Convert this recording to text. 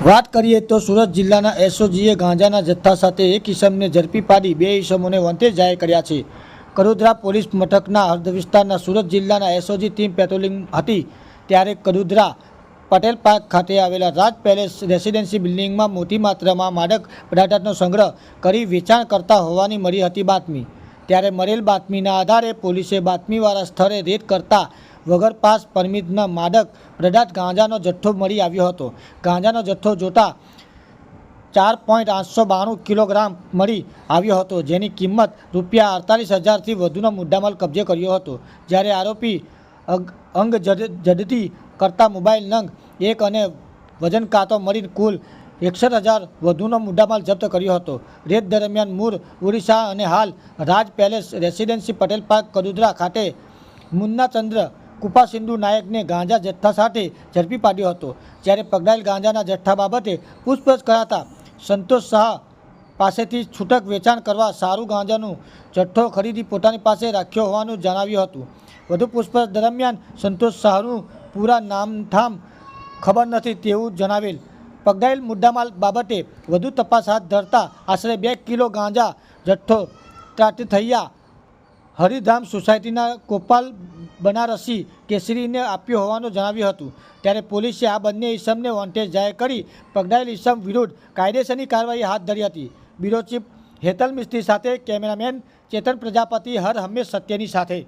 વાત કરીએ તો સુરત જિલ્લાના એસઓજીએ ગાંજાના જથ્થા સાથે એક ઇસમને ઝડપી પાડી બે ઇસમોને વંતે જાહેર કર્યા છે. કડોદરા પોલીસ મથકના અર્ધ વિસ્તારના સુરત જિલ્લાના એસઓજી ટીમ પેટ્રોલિંગ હતી ત્યારે કડોદરા પટેલ પાર્ક ખાતે આવેલા રાજ પેલેસ રેસિડેન્સી બિલ્ડિંગમાં મોટી માત્રામાં માદક પદાર્થનો સંગ્રહ કરી વેચાણ કરતા હોવાની મળી હતી બાતમી. ત્યારે મળેલ બાતમીના આધારે પોલીસે બાતમીવાળા સ્થળે રેડ કરતા વગર પાસ પરમિટના માદક પદાર્થ ગાંજાનો જથ્થો મળી આવ્યો હતો. ગાંજાનો જથ્થો જોતા ચાર પોઈન્ટ આઠસો બાણું કિલોગ્રામ મળી આવ્યો હતો, જેની કિંમત રૂપિયા અડતાલીસ હજારથી વધુનો મુદ્દામાલ કબજે કર્યો હતો. જ્યારે આરોપી અગ- અંગ જડ- જડતી કરતા મોબાઈલ નંગ એક અને વજન કાંતો મળી કુલ એકસઠ હજાર વધુનો મુદ્દામાલ જપ્ત કર્યો હતો. રેત દરમિયાન મૂળ ઓડિશા અને હાલ Raj palace residency Patel park, Kadodara ખાતે મુન્ના ચંદ્ર કૃપા સિંધુ નાયકને ગાંજા જથ્થા સાથે ઝડપી પાડ્યો હતો. જ્યારે પકડાયેલ ગાંજાના જથ્થા બાબતે પૂછપરછ કરાતા સંતોષ શાહ પાસેથી છૂટક વેચાણ કરવા સારું ગાંજાનું જથ્થો ખરીદી પોતાની પાસે રાખ્યો હોવાનું જણાવ્યું હતું. વધુ પૂછપરછ દરમિયાન સંતોષ શાહનું પૂરા નામઠામ ખબર નથી તેવું જણાવેલ. પકડાયેલ મુદ્દામાલ બાબતે વધુ તપાસ હાથ ધરતા આશરે બે કિલો ગાંજા જથ્થો ત્રાટી થયા હરિધામ સોસાયટીના ગોપાલ બનારસી કેસરીને આપ્યો હોવાનું જણાવ્યું હતું. ત્યારે પોલીસે આ બંને ઈસમને વોન્ટેજ જાહેર કરી પકડાયેલ ઈસમ વિરુદ્ધ કાયદેસરની કાર્યવાહી હાથ ધરી હતી. બ્યુરો ચીફ હેતલ મિસ્ત્રી સાથે કેમેરામેન ચેતન પ્રજાપતિ હર હંમેશ સત્યની સાથે.